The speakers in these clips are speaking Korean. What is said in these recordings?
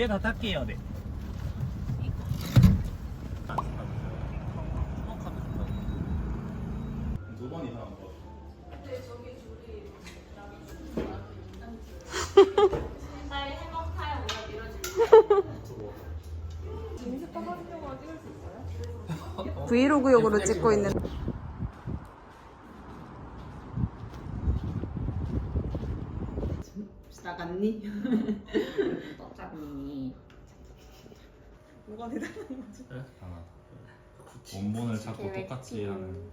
얘다 네. 이상 한 거. 브이로그용으로 찍고 있는. 나갔니? 뭐가 대단한 거지? 원본을 자꾸 똑같이 하는.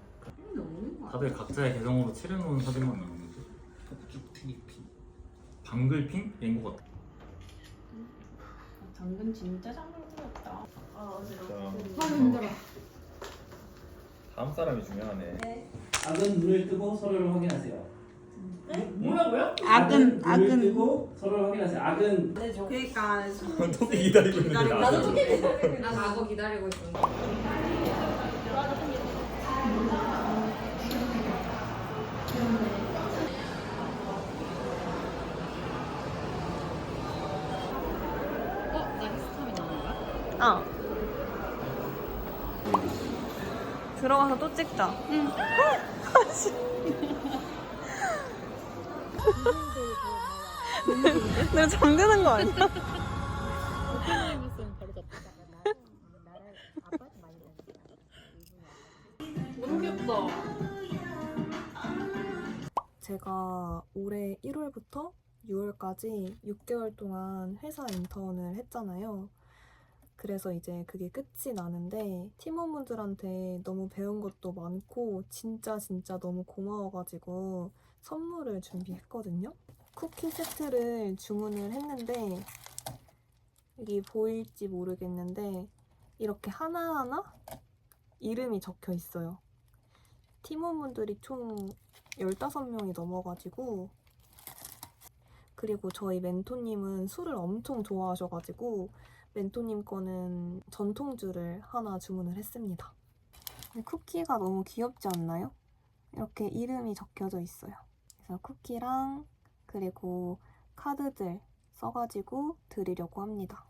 다들 각자의 계정으로 칠해놓은 사진만 나오는 거지. 폭죽 트니핑. 방글핑? 얘인 것 같아. 당근 진짜 잘 만들었다. 아, 진짜. 힘들어. 다음 사람이 중요하네. 악은 눈을 뜨고 서로를 확인하세요. 뭐라고요? 악은, 눈을 악은. 뜨고 서로를 확인하세요. 악은 그러니까 토끼 기다리고 있는데 나도 토끼 난 악어 기다리고 있었는데. 어? 나 히스타민 나온 거야? 어. 들어가서 또 찍자. 응. 내가 잠드는 거 아니야? 제가 올해 1월부터 6월까지 6개월 동안 회사 인턴을 했잖아요. 그래서 이제 그게 끝이 나는데 팀원분들한테 너무 배운 것도 많고 진짜 진짜 너무 고마워가지고 선물을 준비했거든요. 쿠키 세트를 주문을 했는데 여기 보일지 모르겠는데 이렇게 하나하나 이름이 적혀 있어요. 팀원분들이 총 15명이 넘어가지고 그리고 저희 멘토님은 술을 엄청 좋아하셔가지고 멘토님 거는 전통주를 하나 주문을 했습니다. 쿠키가 너무 귀엽지 않나요? 이렇게 이름이 적혀져 있어요. 그래서 쿠키랑 그리고 카드들 써가지고 드리려고 합니다.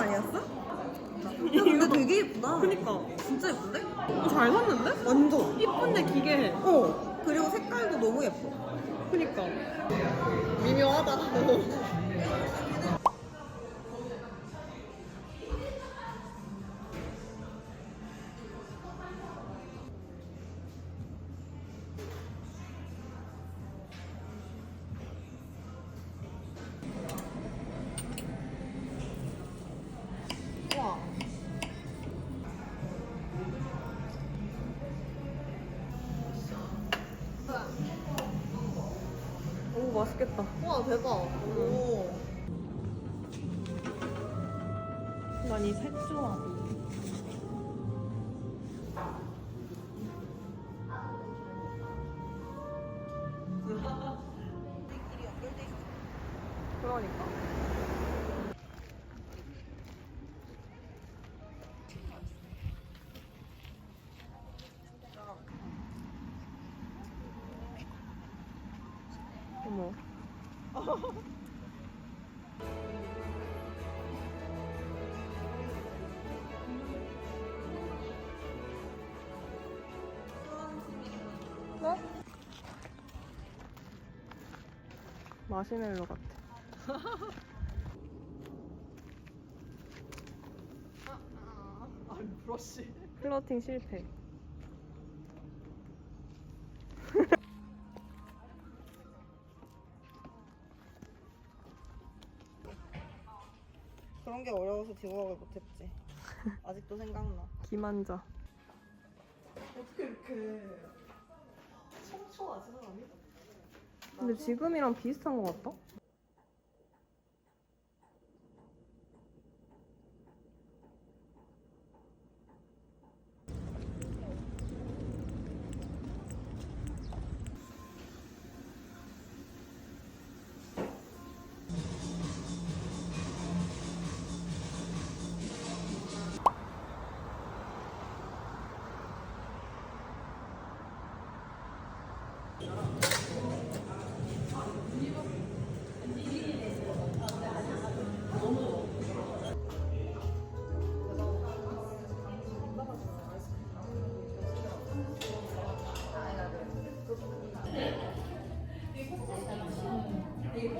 아니었어? 야, 근데 되게 예쁘다. 그니까. 진짜 예쁜데? 어, 잘 샀는데? 완전. 예쁜데 기괴해. 어. 그리고 색깔도 너무 예뻐. 그니까. 미묘하다. 예쁘겠다. 와 대박. 오. 난이색 좋아. 마시멜로 같아. 아니 브러쉬 플러팅 실패. 그런 게 어려워서 디버업을 못했지. 아직도 생각나. 기만자. 어떻게 이렇게 청초하지 사람이? 근데 지금이랑 비슷한 것 같다? 주민.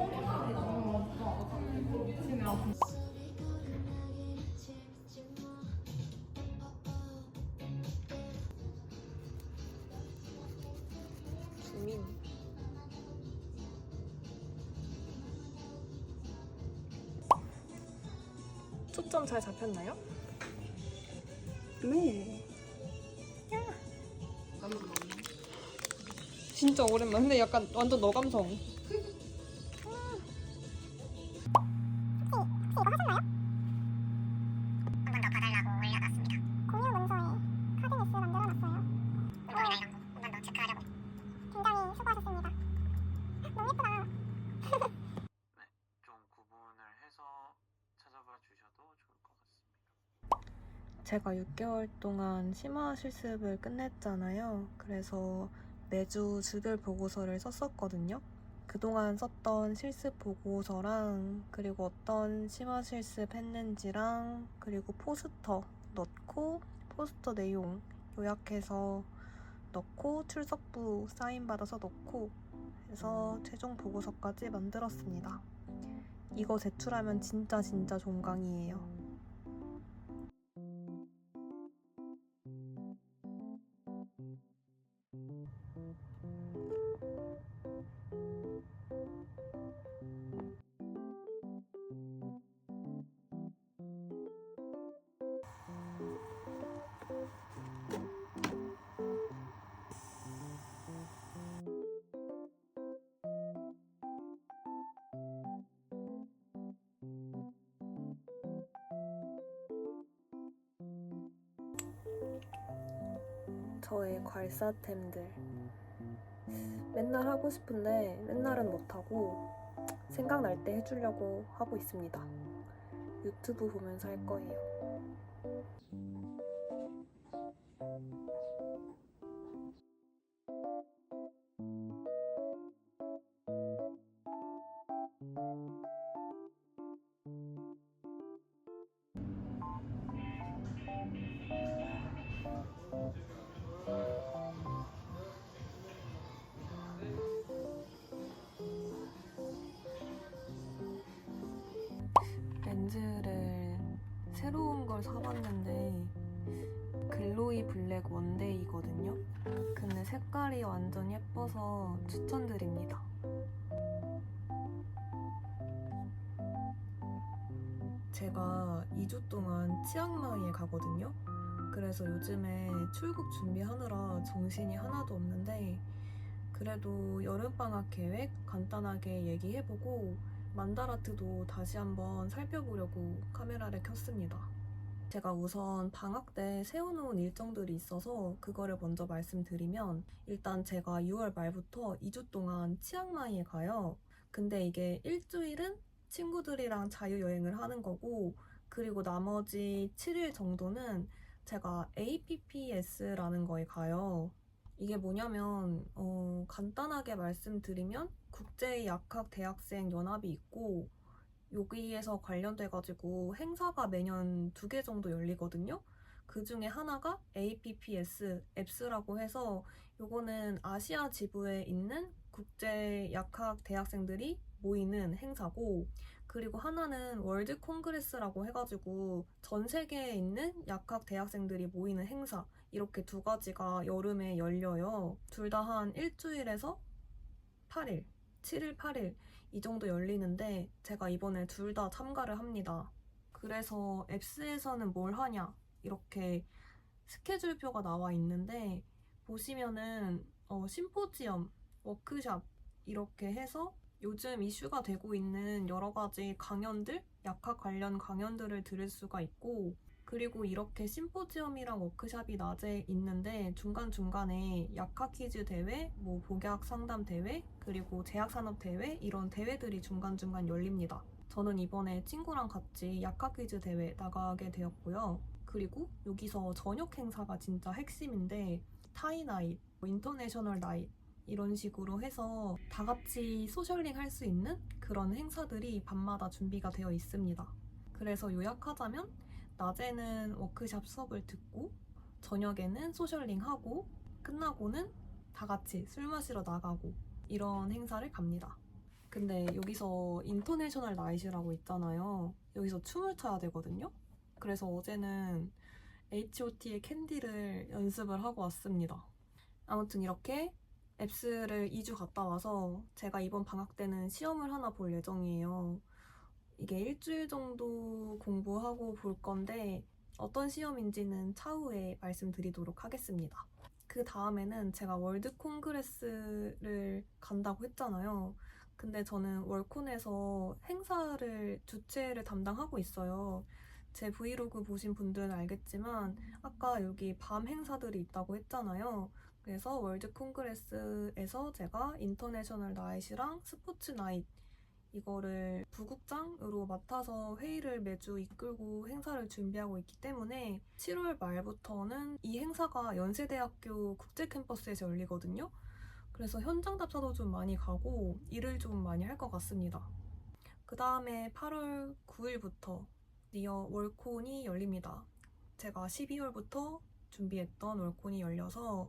초점 잘 잡혔나요? 네. 진짜 오랜만. 근데 약간 완전 너 감성. 제가 6개월 동안 심화 실습을 끝냈잖아요. 그래서 매주 주별 보고서를 썼었거든요. 그동안 썼던 실습 보고서랑 그리고 어떤 심화 실습 했는지랑 그리고 포스터 넣고 포스터 내용 요약해서 넣고 출석부 사인 받아서 넣고 해서 최종 보고서까지 만들었습니다. 이거 제출하면 진짜 진짜 종강이에요. 저의 괄사템들 맨날 하고 싶은데 맨날은 못하고 생각날 때 해주려고 하고 있습니다. 유튜브 보면서 할 거예요. 제가 2주 동안 치앙마이에 가거든요. 그래서 요즘에 출국 준비하느라 정신이 하나도 없는데 그 그래도 여름방학 계획 간단하게 얘기해보고 만다라트도 다시 한번 살펴보려고 카메라를 켰습니다. 제가 우선 방학 때 세워놓은 일정들이 있어서 그거를 먼저 말씀드리면 일단 제가 6월 말부터 2주 동안 치앙마이에 가요. 근데 이게 일주일은 친구들이랑 자유여행을 하는 거고 그리고 나머지 7일 정도는 제가 APPS라는 거에 가요. 이게 뭐냐면 어, 간단하게 말씀드리면 국제약학 대학생 연합이 있고 여기에서 관련돼가지고 행사가 매년 두 개 정도 열리거든요. 그 중에 하나가 APPS, 앱스라고 해서 요거는 아시아 지부에 있는 국제 약학 대학생들이 모이는 행사고 그리고 하나는 월드 콩그레스라고 해가지고 전 세계에 있는 약학 대학생들이 모이는 행사 이렇게 두 가지가 여름에 열려요. 둘 다 한 일주일에서 8일, 7일, 8일 이 정도 열리는데 제가 이번에 둘 다 참가를 합니다. 그래서 앱스에서는 뭘 하냐 이렇게 스케줄표가 나와 있는데 보시면은 어, 심포지엄, 워크샵 이렇게 해서 요즘 이슈가 되고 있는 여러 가지 강연들, 약학 관련 강연들을 들을 수가 있고 그리고 이렇게 심포지엄이랑 워크샵이 낮에 있는데 중간중간에 약학 퀴즈 대회, 뭐 복약 상담 대회, 그리고 제약산업 대회 이런 대회들이 중간중간 열립니다. 저는 이번에 친구랑 같이 약학 퀴즈 대회 나가게 되었고요. 그리고 여기서 저녁 행사가 진짜 핵심인데 타이나잇, 뭐 인터내셔널 나잇 이런 식으로 해서 다 같이 소셜링 할 수 있는 그런 행사들이 밤마다 준비가 되어 있습니다. 그래서 요약하자면 낮에는 워크샵 수업을 듣고 저녁에는 소셜링 하고 끝나고는 다 같이 술 마시러 나가고 이런 행사를 갑니다. 근데 여기서 인터내셔널 나이트라고 있잖아요. 여기서 춤을 춰야 되거든요. 그래서 어제는 H.O.T의 캔디를 연습을 하고 왔습니다. 아무튼 이렇게 앱스를 2주 갔다 와서 제가 이번 방학 때는 시험을 하나 볼 예정이에요. 이게 일주일 정도 공부하고 볼 건데 어떤 시험인지는 차후에 말씀드리도록 하겠습니다. 그 다음에는 제가 월드 콩그레스를 간다고 했잖아요. 근데 저는 월콘에서 행사를 주최를 담당하고 있어요. 제 브이로그 보신 분들은 알겠지만 아까 여기 밤 행사들이 있다고 했잖아요. 그래서 월드 콩그레스에서 제가 인터내셔널 나잇이랑 스포츠 나잇 이거를 부국장으로 맡아서 회의를 매주 이끌고 행사를 준비하고 있기 때문에 7월 말부터는 이 행사가 연세대학교 국제 캠퍼스에서 열리거든요. 그래서 현장 답사도 좀 많이 가고 일을 좀 많이 할 것 같습니다. 그 다음에 8월 9일부터 니어 월콘이 열립니다. 제가 12월부터 준비했던 월콘이 열려서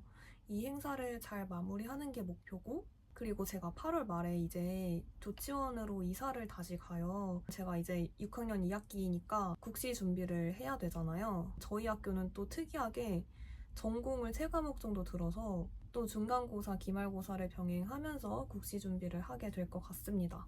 이 행사를 잘 마무리하는 게 목표고 그리고 제가 8월 말에 이제 조치원으로 이사를 다시 가요. 제가 이제 6학년 2학기니까 국시 준비를 해야 되잖아요. 저희 학교는 또 특이하게 전공을 3과목 정도 들어서 또 중간고사, 기말고사를 병행하면서 국시 준비를 하게 될 것 같습니다.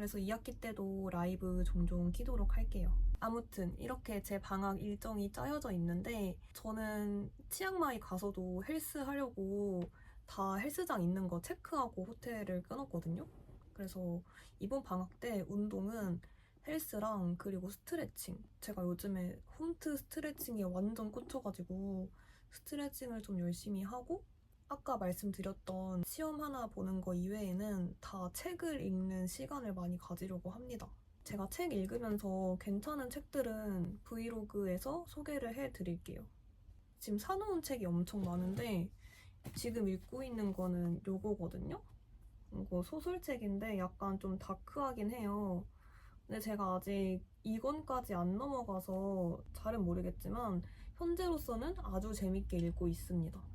그래서 2학기 때도 라이브 종종 키도록 할게요. 아무튼 이렇게 제 방학 일정이 짜여져 있는데 저는 치앙마이 가서도 헬스 하려고 다 헬스장 있는 거 체크하고 호텔을 끊었거든요. 그래서 이번 방학 때 운동은 헬스랑 그리고 스트레칭. 제가 요즘에 홈트 스트레칭에 완전 꽂혀가지고 스트레칭을 좀 열심히 하고 아까 말씀드렸던 시험 하나 보는 거 이외에는 다 책을 읽는 시간을 많이 가지려고 합니다. 제가 책 읽으면서 괜찮은 책들은 브이로그에서 소개를 해드릴게요. 지금 사놓은 책이 엄청 많은데 지금 읽고 있는 거는 요거거든요? 이거 소설책인데 약간 좀 다크하긴 해요. 근데 제가 아직 2권까지 안 넘어가서 잘은 모르겠지만 현재로서는 아주 재밌게 읽고 있습니다.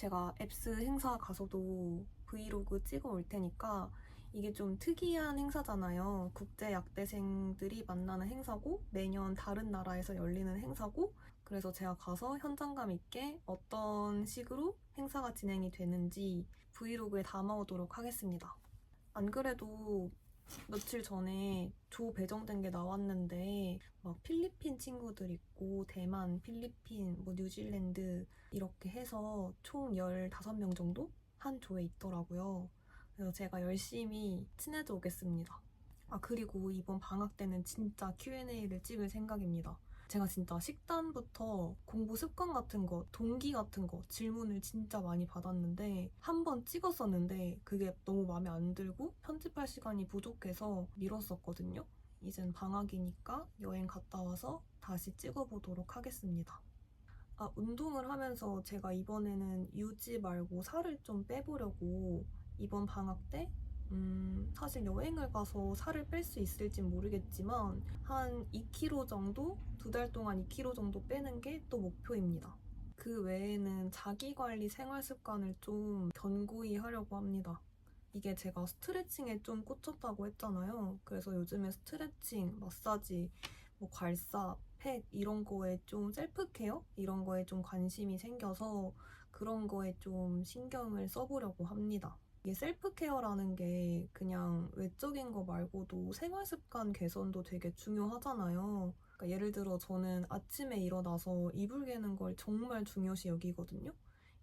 제가 앱스 행사 가서도 브이로그 찍어 올 테니까 이게 좀 특이한 행사잖아요. 국제 약대생들이 만나는 행사고 매년 다른 나라에서 열리는 행사고 그래서 제가 가서 현장감 있게 어떤 식으로 행사가 진행이 되는지 브이로그에 담아오도록 하겠습니다. 안 그래도 며칠 전에 조 배정된 게 나왔는데 막 필리핀 친구들 있고 대만, 필리핀, 뭐 뉴질랜드 이렇게 해서 총 15명 정도 한 조에 있더라고요. 그래서 제가 열심히 친해져 오겠습니다. 아, 그리고 이번 방학 때는 진짜 Q&A를 찍을 생각입니다. 제가 진짜 식단부터 공부 습관 같은 거, 동기 같은 거 질문을 진짜 많이 받았는데 한 번 찍었었는데 그게 너무 마음에 안 들고 편집할 시간이 부족해서 미뤘었거든요. 이젠 방학이니까 여행 갔다 와서 다시 찍어보도록 하겠습니다. 아, 운동을 하면서 제가 이번에는 유지 말고 살을 좀 빼보려고 이번 방학 때 음, 사실 여행을 가서 살을 뺄 수 있을진 모르겠지만 한 2kg 정도, 두 달 동안 2kg 정도 빼는 게 또 목표입니다. 그 외에는 자기 관리 생활 습관을 좀 견고히 하려고 합니다. 이게 제가 스트레칭에 좀 꽂혔다고 했잖아요. 그래서 요즘에 스트레칭, 마사지, 뭐 괄사, 팩 이런 거에 좀 셀프 케어 이런 거에 좀 관심이 생겨서 그런 거에 좀 신경을 써보려고 합니다. 이게 셀프 케어라는 게 그냥 외적인 거 말고도 생활 습관 개선도 되게 중요하잖아요. 그러니까 예를 들어 저는 아침에 일어나서 이불 개는 걸 정말 중요시 여기거든요.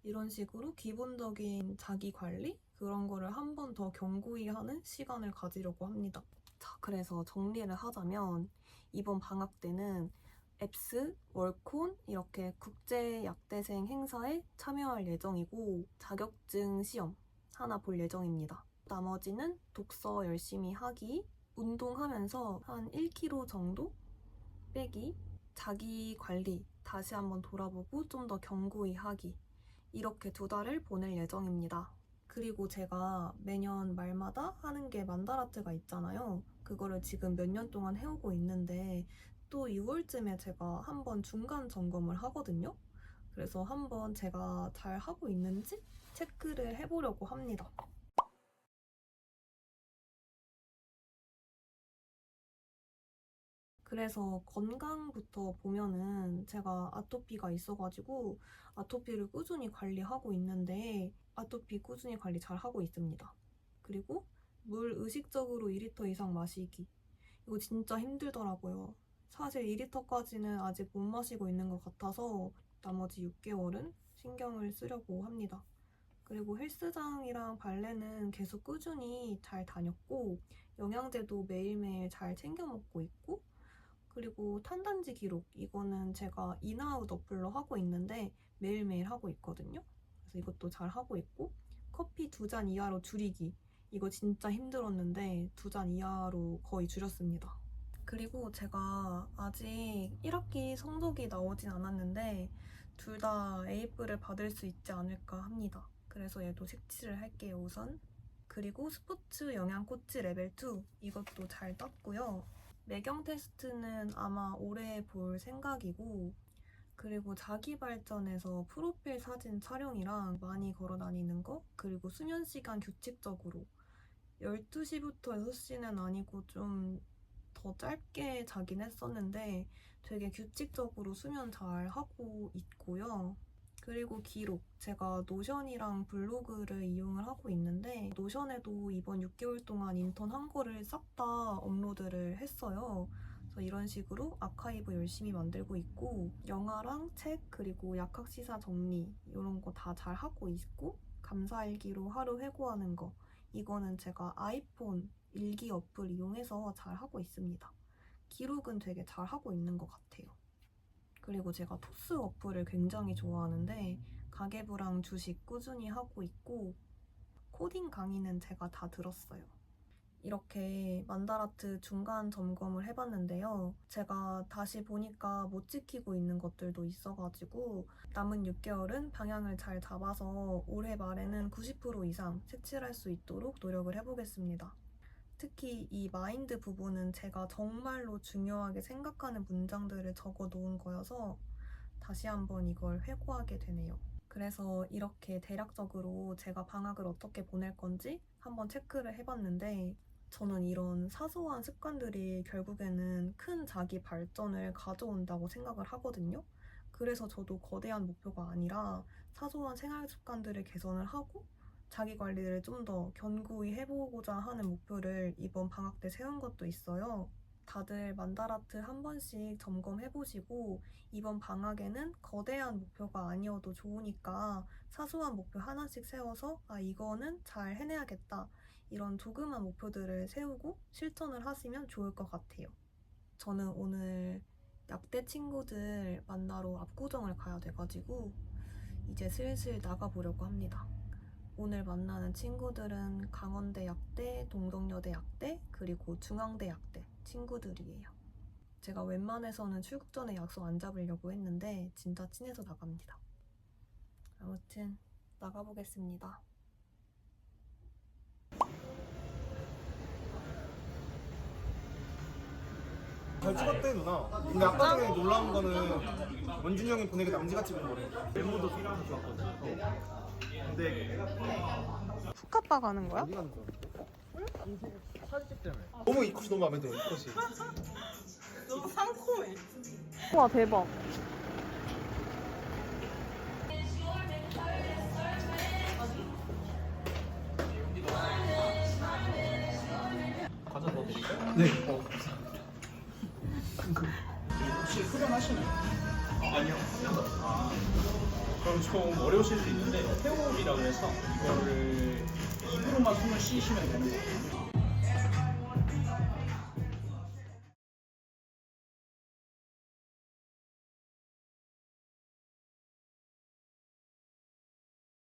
이런 식으로 기본적인 자기 관리 그런 거를 한 번더 견고히 하는 시간을 가지려고 합니다. 자, 그래서 정리를 하자면 이번 방학 때는 앱스, 월콘 이렇게 국제 약대생 행사에 참여할 예정이고 자격증 시험 하나 볼 예정입니다. 나머지는 독서 열심히 하기, 운동하면서 한 1kg 정도 빼기, 자기 관리 다시 한번 돌아보고 좀 더 견고히 하기 이렇게 두 달을 보낼 예정입니다. 그리고 제가 매년 말마다 하는 게 만다라트가 있잖아요. 그거를 지금 몇 년 동안 해오고 있는데 또 6월쯤에 제가 한번 중간 점검을 하거든요. 그래서 한번 제가 잘 하고 있는지 체크를 해보려고 합니다. 그래서 건강부터 보면은 제가 아토피가 있어가지고 아토피를 꾸준히 관리하고 있는데 아토피 꾸준히 관리 잘 하고 있습니다. 그리고 물 의식적으로 2리터 이상 마시기. 이거 진짜 힘들더라고요. 사실 2리터까지는 아직 못 마시고 있는 것 같아서 나머지 6개월은 신경을 쓰려고 합니다. 그리고 헬스장이랑 발레는 계속 꾸준히 잘 다녔고 영양제도 매일매일 잘 챙겨 먹고 있고 그리고 탄단지 기록 이거는 제가 인아웃 어플로 하고 있는데 매일매일 하고 있거든요. 그래서 이것도 잘 하고 있고 커피 두 잔 이하로 줄이기 이거 진짜 힘들었는데 두 잔 이하로 거의 줄였습니다. 그리고 제가 아직 1학기 성적이 나오진 않았는데 둘 다 A뿔을 받을 수 있지 않을까 합니다. 그래서 얘도 색칠을 할게요 우선. 그리고 스포츠 영양 코치 레벨 2 이것도 잘 땄고요. 매경 테스트는 아마 올해 볼 생각이고 그리고 자기 발전에서 프로필 사진 촬영이랑 많이 걸어 다니는 거 그리고 수면 시간 규칙적으로 12시부터 6시는 아니고 좀 더 짧게 자긴 했었는데 되게 규칙적으로 수면 잘 하고 있고요. 그리고 기록. 제가 노션이랑 블로그를 이용을 하고 있는데 노션에도 이번 6개월 동안 인턴 한 거를 싹 다 업로드를 했어요. 그래서 이런 식으로 아카이브 열심히 만들고 있고 영화랑 책 그리고 약학 시사 정리 이런 거 다 잘 하고 있고 감사일기로 하루 회고하는 거 이거는 제가 아이폰 일기 어플 이용해서 잘 하고 있습니다. 기록은 되게 잘 하고 있는 것 같아요. 그리고 제가 토스 어플을 굉장히 좋아하는데 가계부랑 주식 꾸준히 하고 있고 코딩 강의는 제가 다 들었어요. 이렇게 만다라트 중간 점검을 해봤는데요. 제가 다시 보니까 못 지키고 있는 것들도 있어가지고 남은 6개월은 방향을 잘 잡아서 올해 말에는 90% 이상 색칠할 수 있도록 노력을 해보겠습니다. 특히 이 마인드 부분은 제가 정말로 중요하게 생각하는 문장들을 적어 놓은 거여서 다시 한번 이걸 회고하게 되네요. 그래서 이렇게 대략적으로 제가 방학을 어떻게 보낼 건지 한번 체크를 해봤는데 저는 이런 사소한 습관들이 결국에는 큰 자기 발전을 가져온다고 생각을 하거든요. 그래서 저도 거대한 목표가 아니라 사소한 생활 습관들을 개선을 하고 자기 관리를 좀 더 견고히 해보고자 하는 목표를 이번 방학 때 세운 것도 있어요. 다들 만다라트 한 번씩 점검해보시고 이번 방학에는 거대한 목표가 아니어도 좋으니까 사소한 목표 하나씩 세워서 아, 이거는 잘 해내야겠다. 이런 조그만 목표들을 세우고 실천을 하시면 좋을 것 같아요. 저는 오늘 약대 친구들 만나러 압구정을 가야 돼가지고 이제 슬슬 나가보려고 합니다. 오늘 만나는 친구들은 강원대 약대, 동덕여대 약대, 그리고 중앙대 약대 친구들이에요. 제가 웬만해서는 출국 전에 약속 안 잡으려고 했는데 진짜 친해서 나갑니다. 아무튼 나가보겠습니다. 잘 찍었대 누나. 근데 아까 전에 놀라운 거는 원준이 형이 보내게 남지가 찍은 거래. 메모도 필요하면 좋았거든. 근데 푸카빠 가는 거야? 어디 가는 거야? 사진 찍 때문에. 너무 이 컷이 너무 마음에 들어 이 컷이. 너무 상콤해. 와 대박. 과자 넣어드릴까요? 네. 어. 혹시 흡연하시나요? 아니요. 아, 그럼 좀 어려우실 수 있는데 태호흡이라고 해서 이거를 입으로만 숨을 쉬시면 되는 거예요.